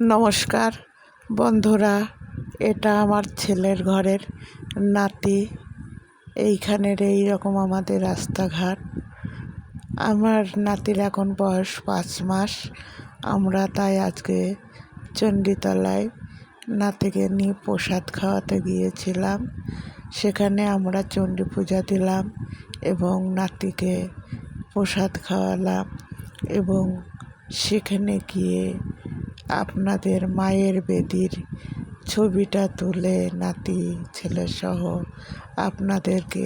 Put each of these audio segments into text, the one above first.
নমস্কার, বন্ধুরা, এটা আমার ছেলের ঘরের নাতি। এইখানের এই রকম আমাদের রাস্তাঘাট। আমার নাতির এখন বয়স পাঁচ মাস। আমরা তাই আজকে চণ্ডীতলায় নাতিকে নিয়ে প্রসাদ খাওয়াতে গিয়েছিলাম। সেখানে আমরা চণ্ডী পূজা দিলাম এবং নাতিকে প্রসাদ খাওয়ালাম এবং সেখানে গিয়ে আপনাদের মায়ের বেদির ছবিটা তুলে নাতি, ছেলেসহ আপনাদেরকে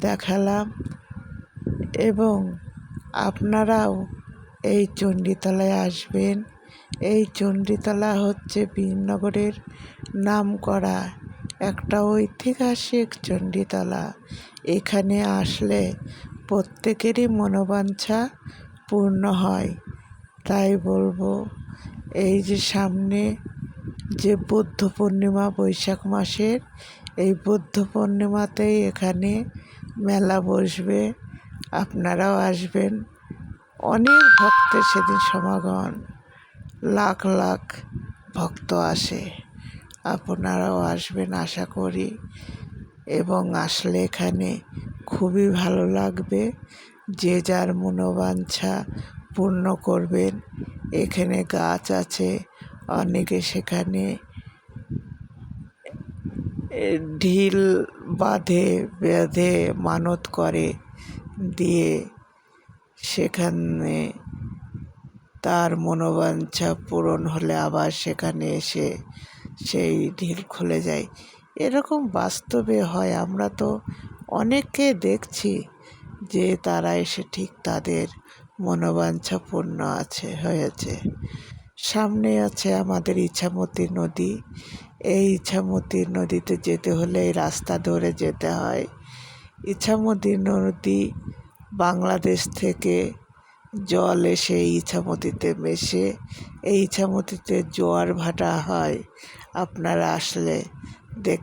দেখালাম এবং আপনারাও এই চণ্ডীতলায় আসবেন। এই চণ্ডীতলা হচ্ছে বীরনগরের নাম করা একটা ঐতিহাসিক চণ্ডীতলা। এখানে আসলে প্রত্যেকেরই মনোবাঞ্ছা পূর্ণ হয়, তাই বলব। এই যে সামনে যে বুদ্ধ পূর্ণিমা বৈশাখ মাসের, এই বুদ্ধ পূর্ণিমাতেই এখানে মেলা বসবে। আপনারাও আসবেন। অনেক ভক্তের সেদিন সমাগম। লাখ লাখ ভক্ত আসে। আপনারাও আসবেন আশা করি। এবং আসলে এখানে খুবই ভালো লাগবে। যে যার মনোবাঞ্ছা পূর্ণ করবেন। এখানে গাছ আছে, অনেকে সেখানে ঢিল বাঁধে, বেঁধে, মানত করে দিয়ে সেখানে তার মনোবাঞ্ছা পূরণ হলে আবার সেখানে এসে সেই ঢিল খুলে যায়। এরকম বাস্তবে হয়, আমরা তো অনেককে দেখছি যে তারা এসে ঠিক তাদের মনোবাঞ্ছা পূর্ণ আছে, হয়েছে। সামনে আছে আমাদের ইছামতি নদী। এই ইছামতি নদীতে যেতে হলে এই রাস্তা ধরে যেতে হয়। ইছামতি নদী বাংলাদেশ থেকে জল এসে ইছামতিতে মেশে। এই ইছামতিতে জোয়ার ভাটা হয়। আপনারা আসলে দেখ